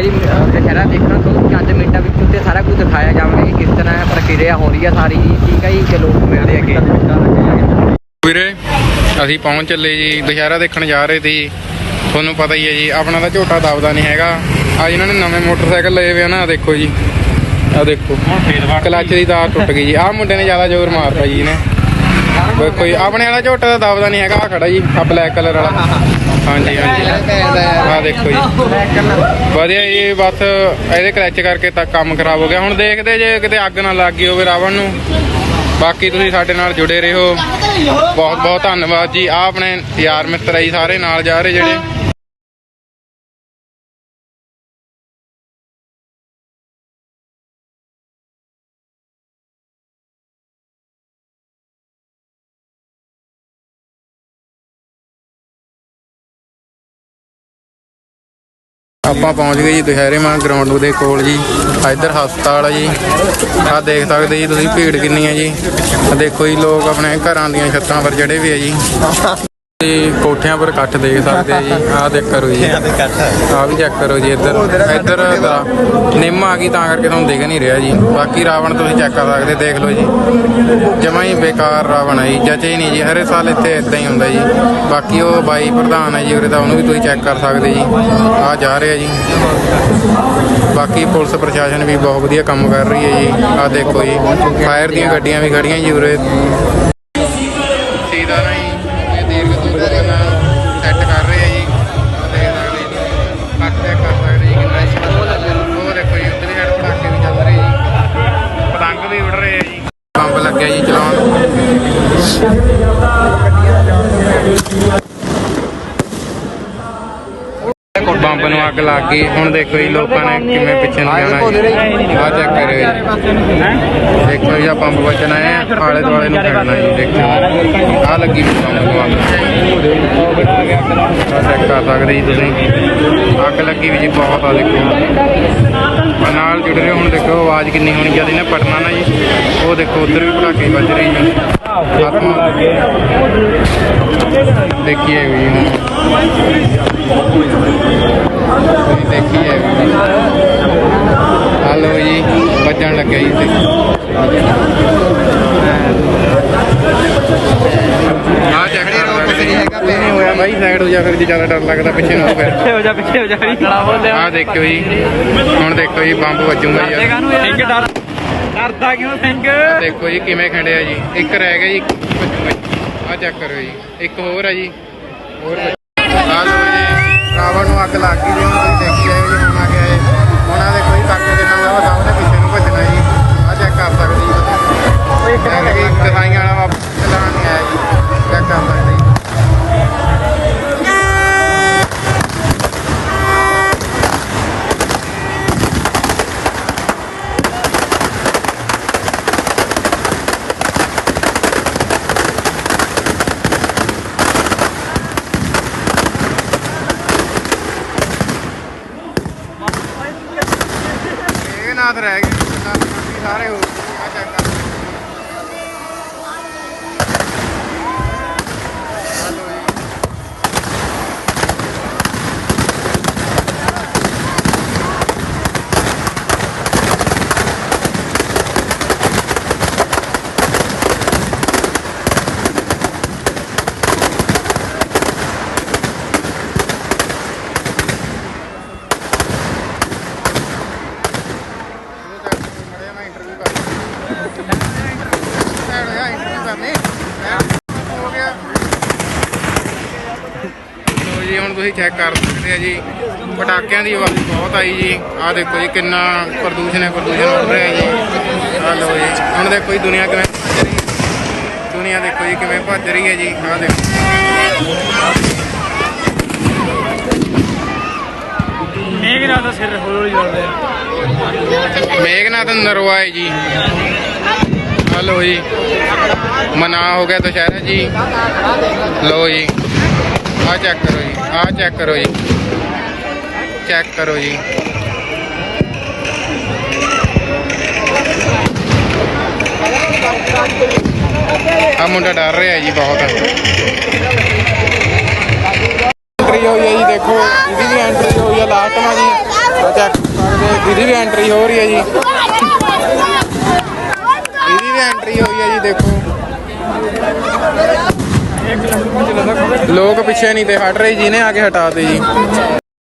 ਆ ਜੀ ਦੁਸਹਿਰਾ ਦੇਖਣ ਤੋਂ ਚੰਦ ਮਿੰਟਾਂ ਵਿੱਚ ਉੱਤੇ ਸਾਰਾ ਕੁਝ ਦਿਖਾਇਆ ਜਾਵੇਗਾ ਕਿ ਕਿਸ ਤਰ੍ਹਾਂ ਪ੍ਰਕਿਰਿਆ ਹੋ ਰਹੀ ਹੈ ਸਾਰੀ। ਜੀ ਠੀਕ ਹੈ ਜੀ ਚਲੋ ਮਿਲਦੇ ਅੱਗੇ। ਵੀਰੇ ਅਸੀਂ ਪਹੁੰਚ ਚੱਲੇ ਜੀ ਦੁਸ਼ਹਿਰਾ ਦੇਖਣ ਜਾ ਰਹੇ ਸੀ। ਤੁਹਾਨੂੰ ਪਤਾ ਹੀ ਹੈ ਜੀ ਆਪਣਾ ਤਾਂ ਝੋਟਾ ਦਬਦਾ ਨਹੀਂ ਹੈਗਾ। ਆ ਇਹਨਾਂ ਨੇ ਨਵੇਂ ਮੋਟਰਸਾਈਕਲ ਲਏ ਵੇ ਆ ਨਾ ਦੇਖੋ ਜੀ। ਆ ਦੇਖੋ ਕਲੱਚ ਦੀ ਤਾਰ ਟੁੱਟ ਗਈ ਜੀ। ਆਹ ਮੁੰਡੇ ਨੇ ਜ਼ਿਆਦਾ ਜ਼ੋਰ ਮਾਰਤਾ ਜੀ ਇਹਨੇ। ਦੇਖੋ ਜੀ ਆਪਣੇ ਵਾਲਾ ਝੋਟਾ ਤਾਂ ਦਬਦਾ ਨਹੀਂ ਹੈਗਾ ਆ ਖੜਾ ਜੀ ਆ ਬਲੈਕ ਕਲਰ ਵਾਲਾ। ਹਾਂਜੀ ਹਾਂਜੀ। ਆ ਦੇਖੋ ਜੀ। ਵਧੀਆ ਜੀ, ਬਸ ਇਹਦੇ ਕਲੱਚ ਕਰਕੇ ਤਾਂ ਕੰਮ ਖਰਾਬ ਹੋ ਗਿਆ। ਹੁਣ ਦੇਖਦੇ ਜੇ ਕਿਤੇ ਅੱਗ ਨਾ ਲੱਗ ਗਈ ਹੋਵੇ ਰਾਵਣ ਨੂੰ। ਬਾਕੀ ਤੁਸੀਂ ਸਾਡੇ ਨਾਲ ਜੁੜੇ ਰਹੋ। ਬਹੁਤ ਬਹੁਤ ਧੰਨਵਾਦ ਜੀ। ਆ ਆਪਣੇ ਯਾਰ ਮਿੱਤਰ ਆ ਜੀ, ਸਾਰੇ ਨਾਲ ਜਾ ਰਹੇ ਜਿਹੜੇ। ਆਪਾਂ ਪਹੁੰਚ ਗਏ ਜੀ ਦੁਸ਼ਹਿਰੇ ਮਾਂ ਗਰਾਊਂਡ ਦੇ ਕੋਲ ਜੀ। ਇੱਧਰ ਹਸਪਤਾਲ ਆ ਜੀ। ਆਹ ਦੇਖ ਸਕਦੇ ਜੀ ਤੁਸੀਂ ਭੀੜ ਕਿੰਨੀ ਹੈ ਜੀ। ਦੇਖੋ ਜੀ, ਲੋਕ ਆਪਣੇ ਘਰਾਂ ਦੀਆਂ ਛੱਤਾਂ ਪਰ ਚੜੇ ਵੀ ਆ ਜੀ। ਤੇ ਕੋਠਿਆਂ ਪਰ ਇਕੱਠ ਦੇਖ ਸਕਦੇ ਆ ਜੀ। ਆਹ ਦੇਖ ਕਰੋ ਜੀ ਆਹ ਵੀ ਚੈੱਕ ਕਰੋ ਜੀ ਇੱਧਰ। ਇੱਧਰ ਦਾ ਨਿੰਮ ਆ ਗਈ ਤਾਂ ਕਰਕੇ ਤੁਹਾਨੂੰ ਦਿਖ ਨਹੀਂ ਰਿਹਾ ਜੀ। ਬਾਕੀ ਰਾਵਣ ਤੁਸੀਂ ਚੈੱਕ ਕਰ ਸਕਦੇ ਦੇਖ ਲਓ ਜੀ। ਜਮਾ ਹੀ ਬੇਕਾਰ ਰਾਵਣ ਹੈ ਜੀ ਜਚੇ ਹੀ ਨਹੀਂ ਜੀ। ਹਰੇ ਸਾਲ ਇੱਥੇ ਇਦਾਂ ਹੀ ਹੁੰਦਾ ਜੀ। ਬਾਕੀ ਉਹ ਬਾਈ ਪ੍ਰਧਾਨ ਹੈ ਜੀ ਉਰੇ ਦਾ ਉਹਨੂੰ ਵੀ ਤੁਸੀਂ ਚੈੱਕ ਕਰ ਸਕਦੇ ਜੀ। ਆ ਜਾ ਰਿਹਾ ਜੀ। ਬਾਕੀ ਪੁਲਿਸ ਪ੍ਰਸ਼ਾਸਨ ਵੀ ਬਹੁਤ ਵਧੀਆ ਕੰਮ ਕਰ ਰਹੀ ਹੈ ਜੀ। ਆ ਦੇਖੋ ਜੀ ਫਾਇਰ ਦੀਆਂ ਗੱਡੀਆਂ ਵੀ ਖੜੀਆਂ ਜੀ ਉਰੇ। ਸੀਦਾ ਨਹੀਂ ਸੈੱਟ ਕਰ ਰਹੇ ਆ ਜੀ। ਦੇਖ ਸਕਦੇ ਕੱਟ ਚੈੱਕ ਕਰ ਸਕਦੇ ਜੀ। ਕਿੰਨਾ ਜੀ ਉਹ ਦੇਖੋ ਜੀ ਉਧਰ ਹੈਡ ਪਟਾਕੇ ਵੀ ਚੱਲ ਰਹੇ ਜੀ। ਪਤੰਗ ਵੀ ਉੱਡ ਰਹੇ ਆ ਜੀ। ਬੰਬ ਲੱਗਿਆ ਜੀ ਚਲਾਉਣ। ਬੰਬ ਨੂੰ ਅੱਗ ਲੱਗ ਗਈ ਹੁਣ ਦੇਖੋ ਜੀ ਲੋਕਾਂ ਨੇ ਕਿਵੇਂ ਪਿੱਛੇ ਨੂੰ ਜਾਣਾ ਜੀ। ਚੈੱਕ ਕਰਿਓ ਜੀ। ਦੇਖੋ ਜੀ ਆ ਬੰਬ ਬਚਣਾ ਹੈ। ਆਲੇ ਦੁਆਲੇ ਨੂੰ ਖੜਨਾ ਜੀ, ਦੇਖੋ। ਆ ਲੱਗੀ ਵੀ ਬੰਬ ਨੂੰ ਅੱਗ। ਚੈੱਕ ਕਰ ਸਕਦੇ ਜੀ ਤੁਸੀਂ। ਅੱਗ ਲੱਗੀ ਵੀ ਜੀ ਬਹੁਤ ਆ ਦੇਖੋ। ਨਾਲ ਜੁੜ ਰਹੇ ਹੁਣ ਦੇਖੋ ਆਵਾਜ਼ ਕਿੰਨੀ ਹੋਣੀ ਜਦ ਨਾ ਪਟਨਾ ਨਾ ਜੀ। ਉਹ ਦੇਖੋ, ਉਧਰ ਵੀ ਪਟਾਕੇ ਵੱਜ ਰਹੇ ਜੀ ਆਤਮਾ ਦੇਖੀਏ ਵੀ ਹੁਣ। ਤੁਸੀਂ ਦੇਖੀਏ ਵੀ। ਹਲੋ ਜੀ ਵੱਜਣ ਲੱਗਿਆ ਜੀ ਦੇਖੋ ਆ ਚੱਕਰੀ ਰੋ ਕੁਛ ਨਹੀਂ ਹੈਗਾ। ਨਹੀਂ ਹੋਇਆ ਬਾਈ ਸਾਈਡ ਹੋ ਜਾ ਫਿਰ ਜੇ ਜ਼ਿਆਦਾ ਡਰ ਲੱਗਦਾ ਪਿੱਛੇ ਨੂੰ ਹੋ ਫਿਰ ਹੋ ਜਾ ਪਿੱਛੇ ਹੋ ਜਾ ਆ ਦੇਖਿਓ ਜੀ। ਹੁਣ ਦੇਖੋ ਜੀ ਬੰਬ ਵੱਜੂਗਾ ਜੀ। ਸਿੰਘ ਡਰ ਡਰਦਾ ਕਿਉਂ ਸਿੰਘ? ਦੇਖੋ ਜੀ ਕਿਵੇਂ ਖੜਿਆ ਜੀ। ਇੱਕ ਰਹਿ ਗਿਆ ਜੀ ਆ ਚੈੱਕ ਕਰੋ ਜੀ। ਇੱਕ ਹੋਰ ਹੈ ਜੀ। ਹੋਰ ਆ ਲਓ ਜੀ ਰਾਵਣ ਨੂੰ ਅੱਗ ਲੱਗ ਗਈ ਜੀ ਹੁਣ ਤੁਸੀਂ ਦੇਖੀ ਜਾਓ ਜੀ ਹੁਣ ਆ ਗਿਆ ਉਹਨਾਂ ਦੇ ਕੋਈ ਤੱਕ ਦੇ ਨਾਲ ਉਹ ਸਾਹਮਣੇ ਪਿੱਛੇ ਨੂੰ ਭੱਜਣਾ ਇਹ ਰਹਿ ਗਏ ਨਾਥ ਸਾਰੇ ਹੋ ਆ ਚੈੱਕ ਕਰ ਸਕਦੇ ਜੀ। ਆਹ ਲਓ ਜੀ ਮੜਿਆ ਮੈਂ ਇੰਟਰਵਿਊ ਕਰ ਸਾਈਡ ਹੋਇਆ ਇੰਟਰਵਿਊ ਕਰਨੀ ਹੋ ਗਿਆ ਲੋ ਜੀ ਹੁਣ ਤੁਸੀਂ ਚੈੱਕ ਕਰ ਸਕਦੇ ਆ ਜੀ। ਪਟਾਕਿਆਂ ਦੀ ਆਵਾਜ਼ ਬਹੁਤ ਆਈ ਜੀ। ਆਹ ਦੇਖੋ ਜੀ ਕਿੰਨਾ ਪ੍ਰਦੂਸ਼ਣ ਹੈ ਪ੍ਰਦੂਸ਼ਣ ਉੱਡ ਰਿਹਾ ਜੀ। ਆਹ ਲੋ ਜੀ ਹੁਣ ਦੇਖੋ ਜੀ ਦੁਨੀਆ ਕਿਵੇਂ ਭੱਜ ਰਹੀ ਹੈ। ਦੁਨੀਆ ਦੇਖੋ ਜੀ ਕਿਵੇਂ ਭੱਜ ਰਹੀ ਹੈ ਜੀ। ਆਹ ਦੇਖੋ। ਮੇਘਨਾਥ ਦਾ ਸਿਰ ਹੌਲੀ ਜਲਦੇ ਮੇਘਨਾਥ ਨਰਵਾਏ ਜੀ। ਹਲੋ ਜੀ। ਮਨਾ ਹੋ ਗਿਆ ਦੁਸ਼ਹਿਰਾ ਜੀ। ਲੋ ਜੀ। ਆ ਚੈੱਕ ਕਰੋ ਜੀ। ਆ ਚੈੱਕ ਕਰੋ ਜੀ। ਚੈੱਕ ਕਰੋ ਜੀ। ਆ ਮੁੰਡਾ ਡਰ ਰਿਹਾ ਜੀ ਬਹੁਤ। ਐਂਟਰੀ ਹੋਈ ਹੈ ਜੀ, ਦੇਖੋ, ਇਹਦੀ ਵੀ ਐਂਟਰੀ ਹੋਈ ਹੈ ਲਾਸਟ ਮਾ ਜੀ ਆ ਚੈੱਕ ਐਂਟਰੀ ਹੋ ਰਹੀ ਹੈ ਜੀ ਇਹਦੀ ਵੀ ਐਂਟਰੀ ਹੋਈ ਹੈ ਜੀ ਦੇਖੋ। ਲੋਕ ਪਿੱਛੇ ਨਹੀਂ ਤੇ ਹਟ ਰਹੇ ਜਿਹਨੇ ਆ ਕੇ ਹਟਾਤੇ ਜੀ।